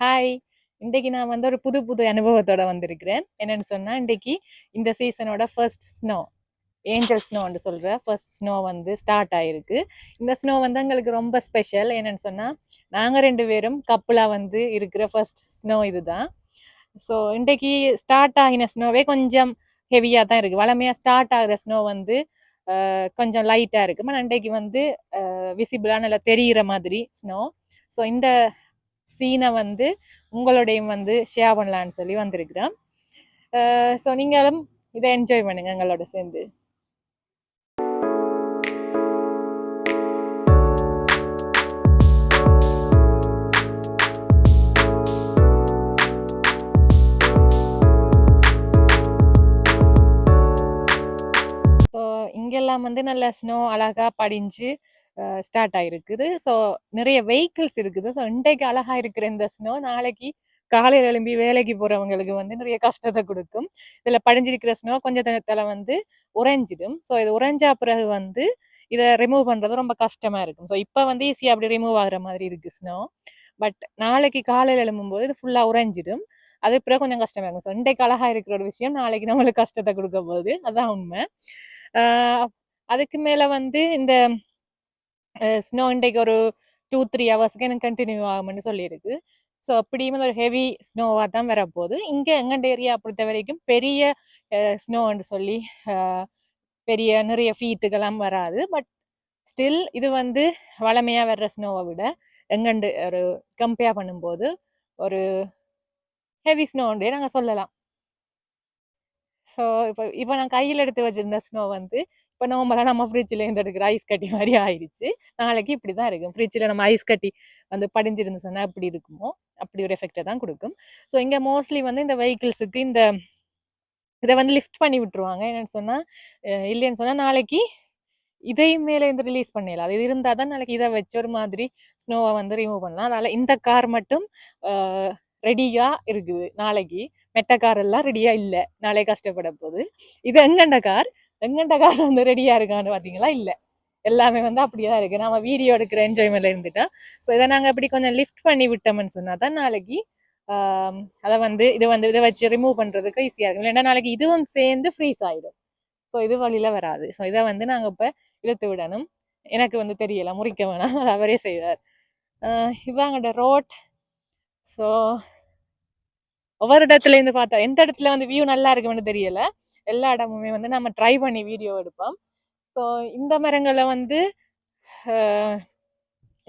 Hi இன்றைக்கு நான் வந்து ஒரு புது புது அனுபவத்தோட வந்திருக்கிறேன். என்னென்னு சொன்னால் இன்றைக்கு இந்த சீசனோட ஃபர்ஸ்ட் ஸ்னோ ஏஞ்சல் ஸ்னோன்னு சொல்கிற ஃபர்ஸ்ட் ஸ்னோ வந்து ஸ்டார்ட் ஆகிருக்கு இந்த ஸ்னோ வந்து எங்களுக்கு ரொம்ப ஸ்பெஷல் என்னன்னு சொன்னால் நாங்கள் ரெண்டு பேரும் கப்புலா வந்து இருக்கிற ஃபர்ஸ்ட் ஸ்னோ இதுதான். ஸோ இன்றைக்கு ஸ்டார்ட் ஆகின ஸ்னோவே கொஞ்சம் ஹெவியாக தான் இருக்குது வளமையாக ஸ்டார்ட் ஆகிற ஸ்னோ வந்து கொஞ்சம் லைட்டாக இருக்குது ஆனால் இன்றைக்கு வந்து விசிபிளாக நல்லா தெரிகிற மாதிரி ஸ்னோ ஸோ இந்த சீனை வந்து உங்களோடையும் வந்து ஷேர் பண்ணலான்னு சொல்லி வந்திருக்கிறேன் ஸோ நீங்களும் இதை என்ஜாய் பண்ணுங்க எங்களோட சேர்ந்து. இங்கெல்லாம் வந்து நல்ல ஸ்னோ அழகா படிஞ்சு ஸ்டார்ட் ஆகிருக்குது ஸோ நிறைய வெஹிக்கிள்ஸ் இருக்குது. ஸோ இன்றைக்கு அழகா இருக்கிற இந்த ஸ்னோ நாளைக்கு காலையில் எழும்பி வேலைக்கு போகிறவங்களுக்கு வந்து நிறைய கஷ்டத்தை கொடுக்கும். இதில் படிஞ்சிருக்கிற ஸ்னோ கொஞ்ச நேரத்தில் வந்து உறைஞ்சிடும். ஸோ இது உறைஞ்சா பிறகு வந்து இதை ரிமூவ் பண்ணுறது ரொம்ப கஷ்டமாக இருக்கும். ஸோ இப்போ வந்து ஈஸியாக அப்படி ரிமூவ் ஆகுற மாதிரி இருக்குது ஸ்னோ. பட் நாளைக்கு காலையில் எழும்பும்போது இது ஃபுல்லாக உறைஞ்சிடும். அது பிறகு கொஞ்சம் கஷ்டமா இருக்கும். ஸோ இன்றைக்கு அழகா இருக்கிற ஒரு விஷயம் நாளைக்கு நம்மளுக்கு கஷ்டத்தை கொடுக்க போகுது. அதுதான் உண்மை. அதுக்கு மேலே வந்து இந்த ஸ்னோ இன்றைக்கு ஒரு டூ த்ரீ ஹவர்ஸ்க்கு எனக்கு கண்டினியூ ஆகும்னு சொல்லியிருக்கு. ஸோ அப்படியும் ஒரு ஹெவி ஸ்னோவாக தான் வரப்போகுது. இங்கே எங்கண்ட ஏரியா பொறுத்த வரைக்கும் பெரிய ஸ்னோன்னு சொல்லி ஆஹ் பெரிய நிறைய ஃபீட்டுக்கெல்லாம் வராது. பட் ஸ்டில் இது வந்து வளமையாக வர்ற ஸ்னோவை விட எங்கண்டு ஒரு கம்பேர் பண்ணும்போது ஒரு ஹெவி ஸ்னோன்றே நாங்கள் சொல்லலாம். ஸோ இப்போ இப்போ நான் கையில் எடுத்து வச்சிருந்த ஸ்னோ வந்து இப்போ நார்மலாக நம்ம ஃப்ரிட்ஜில் இருந்து எடுக்கிற ஐஸ் கட்டி மாதிரி ஆயிடுச்சு. நாளைக்கு இப்படி தான் இருக்கும் ஃப்ரிட்ஜில் நம்ம ஐஸ் கட்டி வந்து படிஞ்சிருந்து சொன்னால் எப்படி இருக்குமோ அப்படி ஒரு எஃபெக்டை தான் கொடுக்கும். ஸோ இங்கே மோஸ்ட்லி வந்து இந்த வெஹிக்கிள்ஸுக்கு இந்த இதை வந்து லிஃப்ட் பண்ணி விட்டுருவாங்க. என்னென்னு சொன்னால் இல்லைன்னு சொன்னால் நாளைக்கு இதையும் மேலே இருந்து ரிலீஸ் பண்ணிடலாம். அது இருந்தால் தான் நாளைக்கு இதை வச்ச ஒரு மாதிரி ஸ்னோவை வந்து ரிமூவ் பண்ணலாம். அதனால் இந்த கார் மட்டும் ரெடியாக இருக்குது. நாளைக்கு மெட்ட கார் எல்லாம் ரெடியாக இல்லை. நாளை கஷ்டப்பட போகுது. இது எங்கண்ட கார் எங்கண்ட கார் வந்து ரெடியாக இருக்கான்னு பார்த்தீங்களா இல்லை. எல்லாமே வந்து அப்படியே தான் இருக்குது நம்ம வீடியோ எடுக்கிற என்ஜாய்மெண்ட்ல இருந்துட்டா. ஸோ இதை நாங்கள் இப்படி கொஞ்சம் லிஃப்ட் பண்ணி விட்டோம்னு சொன்னால் தான் நாளைக்கு அதை வந்து இதை வந்து இதை வச்சு ரிமூவ் பண்ணுறதுக்கு ஈஸியாக இருக்கும். இல்லைன்னா நாளைக்கு இதுவும் சேர்ந்து ஃப்ரீஸ் ஆகிடும் ஸோ இது வழியில் வராது. ஸோ இதை வந்து நாங்கள் இப்போ இழுத்து விடணும். எனக்கு வந்து தெரியலை. முறிக்க வேணாம். அது அவரே செய்வார். இதாங்கட ரோட் ஸோ ஒவ்வொரு இடத்துல இருந்து பார்த்தா எந்த இடத்துல வந்து வியூ நல்லா இருக்கும்னு தெரியல. எல்லா இடமுமே வந்து நம்ம ட்ரை பண்ணி வீடியோ எடுப்போம். ஸோ இந்த மரங்களை வந்து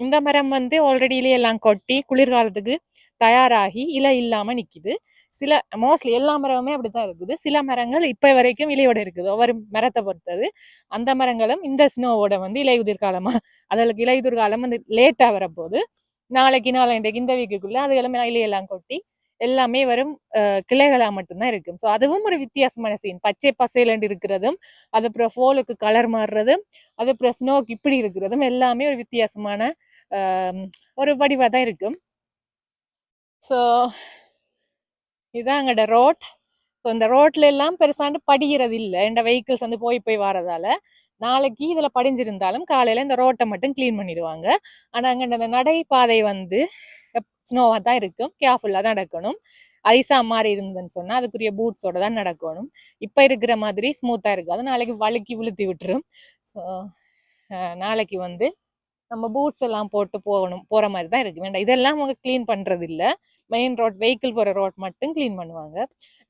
இந்த மரம் வந்து ஆல்ரெடி இலையெல்லாம் கொட்டி குளிர்காலத்துக்கு தயாராகி இலை இல்லாமல் நிற்கிது சில மோஸ்ட்லி எல்லா மரமுமே அப்படித்தான் இருக்குது. சில மரங்கள் இப்போ வரைக்கும் இலையோட இருக்குது. ஒவ்வொரு மரத்தை பொறுத்தது. அந்த மரங்களும் இந்த ஸ்னோவோட வந்து இலையுதிர் காலமா அதற்கு இலையுதிர் காலம் வந்து லேட்டாக வரப்போகுது. நாளைக்கு நாளைக்கு இந்த வீக்குக்குள்ளே அதுகளும் இலையெல்லாம் கொட்டி எல்லாமே வரும் கிளைகளாக மட்டும்தான் இருக்கும் ஸோ அதுவும் ஒரு வித்தியாசமான சீன் பச்சை பசையிலண்டு இருக்கிறதும் அது அப்புறம் ஃபோலுக்கு கலர் மாறுறதும் அது அப்புறம் ஸ்னோக்கு இப்படி இருக்கிறதும் எல்லாமே ஒரு வித்தியாசமான ஒரு வடிவாக தான் இருக்கும் ஸோ இதான் எங்களோட ரோட். ஸோ இந்த ரோட்ல எல்லாம் பெருசாண்டு படிகிறது இல்லை. இந்த வெஹிக்கிள்ஸ் வந்து போய் போய் வரதால நாளைக்கு இதில் படிஞ்சிருந்தாலும் காலையில் இந்த ரோட்டை மட்டும் க்ளீன் பண்ணிடுவாங்க. ஆனால் அங்கே அந்த நடைபாதை வந்து ஸ்னோவாக தான் இருக்கும். கேர்ஃபுல்லாக தான் நடக்கணும். ஐஸாக மாதிரி இருந்ததுன்னு சொன்னால் அதுக்குரிய பூட்ஸோட தான் நடக்கணும். இப்போ இருக்கிற மாதிரி ஸ்மூத்தாக இருக்காது நாளைக்கு வழுக்கி விழுத்தி விட்டுரும். ஸோ நாளைக்கு வந்து நம்ம பூட்ஸ் எல்லாம் போட்டு போகணும். போகிற மாதிரி தான் இருக்கு. வேண்டாம். இதெல்லாம் அவங்க க்ளீன் பண்ணுறது இல்லை மெயின் ரோட் வெஹிக்கிள் போகிற ரோட் மட்டும் க்ளீன் பண்ணுவாங்க.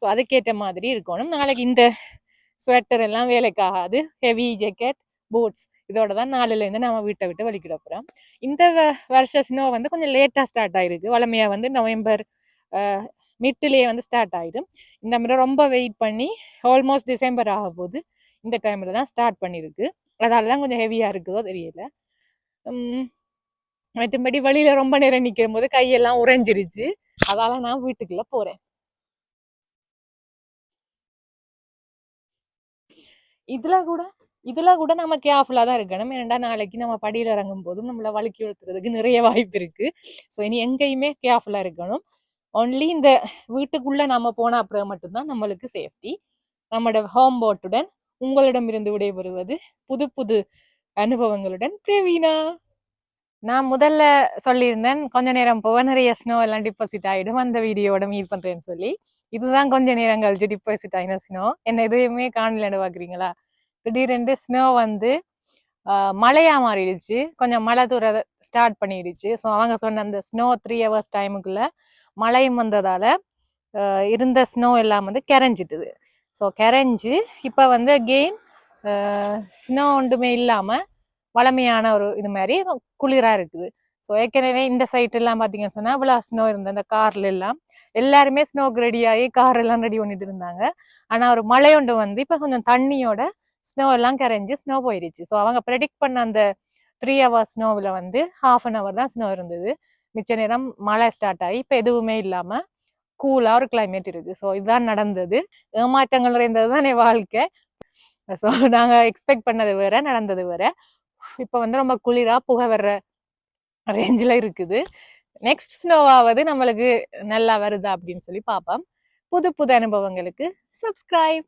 ஸோ அதுக்கேற்ற மாதிரி இருக்கணும். நாளைக்கு இந்த ஸ்வெட்டர் எல்லாம் வேலைக்காகாது. ஹெவி ஜெக்கெட் பூட்ஸ் இதோட தான் நாலுலேருந்து நம்ம வீட்டை விட்டு வலிக்கிட போகிறோம் இந்த வ- வருஷ ஸ்னோ வந்து கொஞ்சம் லேட்டாக ஸ்டார்ட் ஆயிருக்கு. வளமையாக வந்து நவம்பர் மிட்டிலேயே வந்து ஸ்டார்ட் ஆகிடும் இந்த முறை ரொம்ப வெயிட் பண்ணி ஆல்மோஸ்ட் டிசம்பர் ஆக இந்த டைமில் தான் ஸ்டார்ட் பண்ணியிருக்கு அதால தான் கொஞ்சம் ஹெவியாக இருக்குதோ தெரியல. உம், மற்றபடி வழியில ரொம்ப நேரம் நிற்கும் போது கையெல்லாம் உறைஞ்சிருச்சு. அதால நான் வீட்டுக்குள்ளே போறேன். இதில் கூட இதுல கூட நம்ம கேர்ஃபுல்லா தான் இருக்கணும். ஏன்டா நாளைக்கு நம்ம படியில இறங்கும் போதும் நம்மள வழுக்கி விழுத்துறதுக்கு நிறைய வாய்ப்பு இருக்கு. ஸோ இனி எங்கேயுமே கேர்ஃபுல்லா இருக்கணும். ஒன்லி இந்த வீட்டுக்குள்ள நம்ம போன அப்புறம் மட்டும்தான் நம்மளுக்கு சேஃப்டி நம்மளோட ஹோம் போட்டுடன் உங்களிடமிருந்து விடைபெறுவது புது புது அனுபவங்களுடன் பிரவீனா. நான் முதல்ல சொல்லியிருந்தேன் கொஞ்ச நேரம் போக நிறைய ஸ்னோ எல்லாம் டிபாசிட் ஆயிடும். அந்த வீடியோட மீட் பண்றேன்னு சொல்லி. இதுதான் கொஞ்ச நேரம் கழிச்சு டிபாசிட் ஆயின ஸ்னோ என்ன எதுவுமே காணலன்னு பார்க்குறீங்களா? திடீரென்று ஸ்னோ வந்து ஆஹ், மழையா மாறிடுச்சு. கொஞ்சம் மழை தூர ஸ்டார்ட் பண்ணிடுச்சு. ஸோ அவங்க சொன்ன அந்த ஸ்னோ த்ரீ ஹவர்ஸ் டைமுக்குள்ள மழையும் வந்ததால இருந்த ஸ்னோ எல்லாம் வந்து கரைஞ்சிட்டுது. ஸோ கரைஞ்சி இப்போ வந்து கெயின் ஸ்னோ ஒன்றுமே இல்லாமல் வளமையான ஒரு இது மாதிரி குளிராக இருக்குது. ஸோ ஏற்கனவே இந்த சைட் எல்லாம் பார்த்தீங்கன்னு சொன்னால் இவ்வளோ ஸ்னோ இருந்தது. அந்த கார்ல எல்லாம் எல்லாருமே ஸ்னோக்கு ரெடி ஆகி கார் எல்லாம் ரெடி பண்ணிட்டு இருந்தாங்க. ஆனால் ஒரு மழை ஒன்று வந்து இப்போ கொஞ்சம் தண்ணியோட ஸ்னோ எல்லாம் கரைஞ்சி ஸ்னோ போயிடுச்சு. ஸோ அவங்க ப்ரெடிக்ட் பண்ண அந்த த்ரீ ஹவர்ஸ் ஸ்னோவில் வந்து ஹாஃப் அன் ஹவர் தான் ஸ்னோ இருந்தது. மிச்ச நேரம் மழை ஸ்டார்ட் ஆகி இப்போ எதுவுமே இல்லாமல் கூலாக ஒரு கிளைமேட் இருக்குது ஸோ இதுதான் நடந்தது. ஏமாற்றங்கள் நிறைந்தது தான் என் வாழ்க்கை. ஸோ நாங்கள் எக்ஸ்பெக்ட் பண்ணது வேற நடந்தது வேற. இப்போ வந்து ரொம்ப குளிராக புகை வர்ற ரேஞ்சில் இருக்குது. நெக்ஸ்ட் ஸ்னோவாவது நம்மளுக்கு நல்லா வருதா அப்படின்னு சொல்லி பார்ப்போம். புது புது அனுபவங்களுக்கு சப்ஸ்கிரைப்